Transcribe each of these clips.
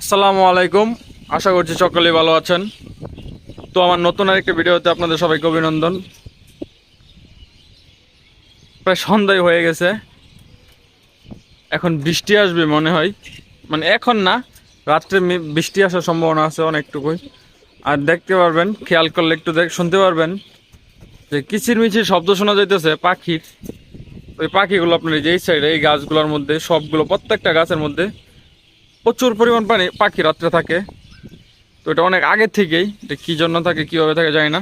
আসসালামু আলাইকুম। আশা করছি সকলেই ভালো আছেন। তো আমার নতুন আরেকটা ভিডিওতে আপনাদের সবাইকে অভিনন্দন। প্রায় সন্ধ্যায় হয়ে গেছে। এখন বৃষ্টি আসবে মনে হয়। মানে এখন না, রাত্রে বৃষ্টি আসার সম্ভাবনা আছে অনেকটুকুই। আর দেখতে পারবেন, খেয়াল করলে একটু দেখ শুনতে পারবেন যে কিচির মিচির শব্দ শোনা যাইতেছে পাখির। ওই পাখিগুলো আপনার যে এই সাইডে এই গাছগুলোর মধ্যে, সবগুলো প্রত্যেকটা গাছের মধ্যে প্রচুর পরিমাণ পানি পাখি রাত্রে থাকে। তো এটা অনেক আগে থেকেই, এটা কী জন্য থাকে, কীভাবে থাকে জানি না।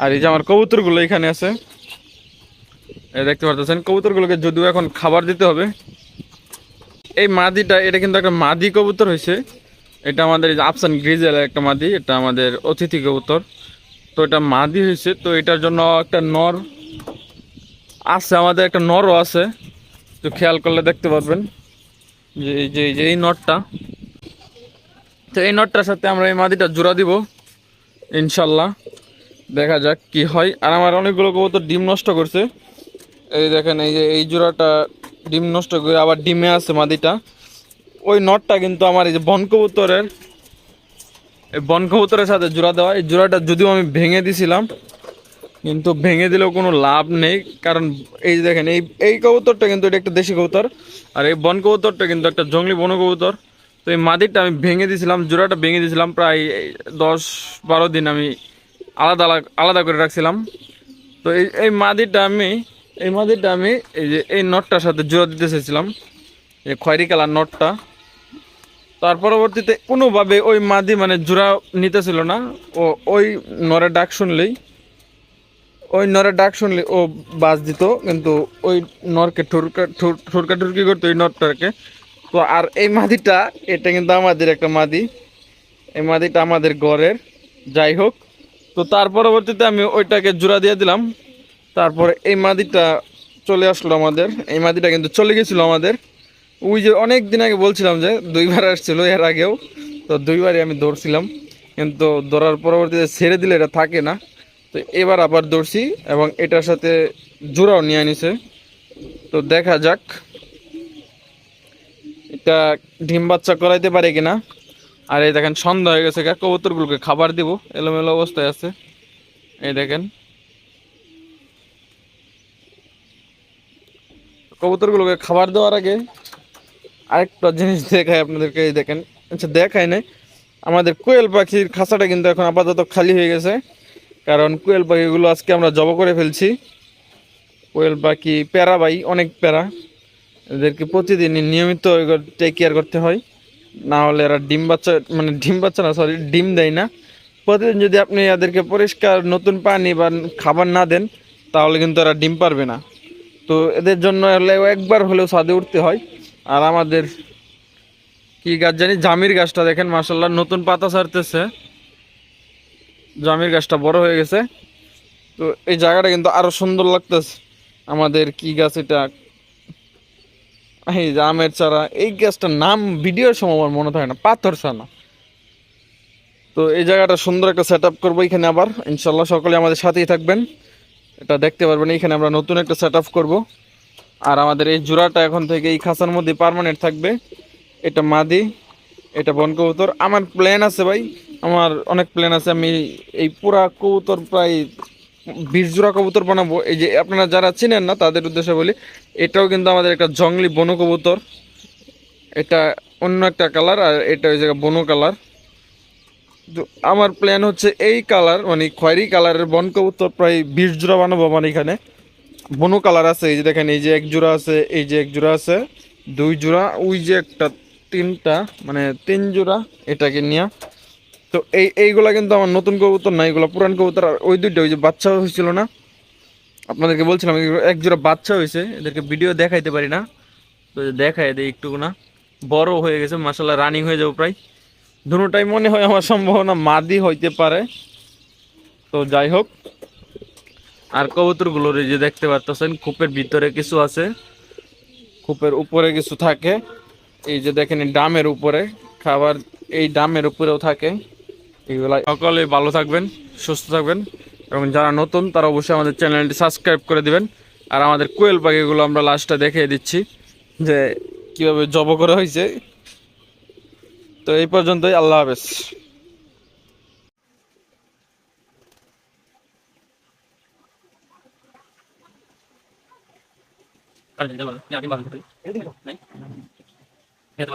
আর এই যে আমার কবুতরগুলো এখানে আছে দেখতে পারতেছেন, কবুতরগুলোকে যদিও এখন খাবার দিতে হবে। এই মাদিটা, এটা কিন্তু একটা মাদি কবুতর হয়েছে। এটা আমাদের আফসান গ্রিজেল একটা মাদি, এটা আমাদের অতিথি কবুতর। তো এটা মাদি হয়েছে, তো এটার জন্য একটা নর আছে, আমাদের একটা নরও আছে। তো খেয়াল করলে দেখতে পারবেন। যে যে যে এই নটটা তো এই নটটার সাথে আমরা এই মাদিটা জোড়া দিব, ইনশাল্লাহ। দেখা যাক কি হয়। আর আমার অনেকগুলো কবুতর ডিম নষ্ট করছে। এই দেখেন, এই যে এই জোড়াটা ডিম নষ্ট করে আবার ডিমে আছে মাদিটা। ওই নটটা কিন্তু আমার এই যে বন কবুতরের এই বন কবুতরের সাথে জোড়া দেওয়া। এই জোড়াটা যদিও আমি ভেঙে দিছিলাম কিন্তু ভেঙে দিলেও কোনো লাভ নেই। কারণ এই যে দেখেন, এই এই কবুতরটা কিন্তু এটা একটা দেশি কবুতর, আর এই বন কবুতরটা কিন্তু একটা জঙ্গলি বন কবুতর। তো এই মাদিরটা আমি ভেঙে দিয়েছিলাম, জোড়াটা ভেঙে দিয়েছিলাম, প্রায় দশ বারো দিন আমি আলাদা আলাদা করে রাখছিলাম। তো এই এই মাদিরটা আমি এই মাদিরটা আমি এই যে এই নটটার সাথে জোড়া দিতে চেয়েছিলাম এই খয়েরি কালার নটটা। তার পরবর্তীতে কোনোভাবে ওই মাদি মানে জোড়া নিতেছিল না, ও ওই নরের ডাক শুনলেই ওই নরের ডাক শুনলে ও বাজ দিত, কিন্তু ওই নরকে ঠুরকা ঠুর- ঠুরকা ঠুরকি করতো ওই নরটাকে। তো আর এই মাদিটা, এটা কিন্তু আমাদের একটা মাদি। এই মাদিটা আমাদের ঘরের, যাই হোক। তো তার পরবর্তীতে আমি ওইটাকে জোড়া দিয়ে দিলাম। তারপরে এই মাদিটা চলে আসলো আমাদের। এই মাদিটা কিন্তু চলে গেছিল আমাদের। ওই যে অনেক দিন আগে বলছিলাম যে দুইবার আসছিল, এর আগেও। তো দুইবারই আমি ধরছিলাম। কিন্তু ধরার পরবর্তীতে ছেড়ে দিলে এটা থাকে না। তো এবার আবার দৌড়ছি এবং এটার সাথে জোড়াও নিয়ে আনিছে তো দেখা যাক। এটা ডিম বাচ্চা করাইতে পারে কিনা। আর এই দেখেন, সন্ধ্যা হয়ে গেছে কবুতরগুলোকে খাবার দিব। এলোমেলো অবস্থায় আছে। এই দেখেন। কবুতরগুলোকে খাবার দেওয়ার আগে আরেকটা জিনিস দেখায় আপনাদেরকে, এই দেখেন। আচ্ছা দেখায় নাই। আমাদের কোয়েল পাখির খাঁচাটা কিন্তু এখন আপাতত খালি হয়ে গেছে। কারণ কোয়েল পাখিগুলো আজকে আমরা জব করে ফেলছি। কোয়েল পাখি প্যারা ভাই, অনেক প্যারা। এদেরকে প্রতিদিন নিয়মিত টেক কেয়ার করতে হয়। না হলে এরা ডিম বাচ্চা মানে ডিম বাচ্চা না সরি ডিম দেয় না। প্রতিদিন যদি আপনি এদেরকে পরিষ্কার নতুন পানি বা খাবার না দেন, তাহলে কিন্তু এরা ডিম পারবে না। তো এদের জন্য একবার হলেও ছাদে উঠতে হয়। আর আমাদের কি গাছ জানি? জামির গাছটা দেখেন মাসাল্লাহ নতুন পাতা ছাড়তেছে। জামির গাছটা বড় হয়ে গেছে। তো এই জায়গাটা কিন্তু আরও সুন্দর লাগতেছে। আমাদের কি গাছ এটা? এই যে আমের চারা, এই গাছটার নাম ভিডিওর সময় আমার মনে থাকে না, পাথর ছানা। তো এই জায়গাটা সুন্দর একটা সেট আপ করব এখানে আবার। ইনশাল্লাহ সকলে আমাদের সাথেই থাকবেন। এটা দেখতে পারবেন, এখানে আমরা নতুন একটা সেট আপ করব। আর আমাদের এই জোড়াটা এখন থেকে এই খাঁচার মধ্যে পার্মানেন্ট থাকবে। এটা মাদি, এটা বন কবুতর আমার প্ল্যান আছে ভাই আমার অনেক প্ল্যান আছে, আমি এই পুরা কবুতর প্রায় বিশ জোড়া কবুতর বানাবো। এই যে আপনারা যারা চিনেন না, তাদের উদ্দেশ্যে বলি, এটাও কিন্তু আমাদের একটা জঙ্গলি বন কবুতর। এটা অন্য একটা কালার আর এটা ওই জায়গায় বনো কালার তো আমার প্ল্যান হচ্ছে এই কালার মানে খয়েরি কালারের বন কবুতর প্রায় বিশ জোড়া বানাবো আমার এখানে। বনো কালার আছে, এই যে দেখেন, এই যে এক জোড়া আছে, এই যে এক জোড়া আছে দুই জোড়া ওই যে একটা তিনটা মানে তিন জোড়া এটাকে নিয়ে। তো এই, এইগুলা কিন্তু আমার নতুন কবুতর না, এগুলো পুরান কবুতর। আর ওই দুইটা, ওই যে বাচ্চা হয়েছিল না? আপনাদেরকে বলছিলাম এক জোড়া বাচ্চা হয়েছে, এদেরকে ভিডিও দেখাইতে পারি না। তো দেখাই দেয় একটু না বড় হয়ে গেছে মাসাল্লাহ রানিং হয়ে যাব প্রায়। দুটাই মনে হয় আমার সম্ভাবনা মাদি হইতে পারে। তো যাই হোক, আর কবুতরগুলোর যে দেখতে পারতেছেন, কূপের ভিতরে কিছু আছে, কূপের উপরে কিছু থাকে। এই যে দেখেন ডামের উপরে, খাবার এই ডামের উপরেও থাকে। সকলে ভালো থাকবেন, সুস্থ থাকবেন এবং যারা নতুন তারা অবশ্যই আমাদের চ্যানেলটি সাবস্ক্রাইব করে দিবেন। আর আমাদের কোয়েল পাখিগুলো আমরা লাস্টটা দেখিয়ে দিচ্ছি যে কীভাবে জব করা হয়েছে। তো এই পর্যন্তই, আল্লাহ হাফেজ। নাই এটা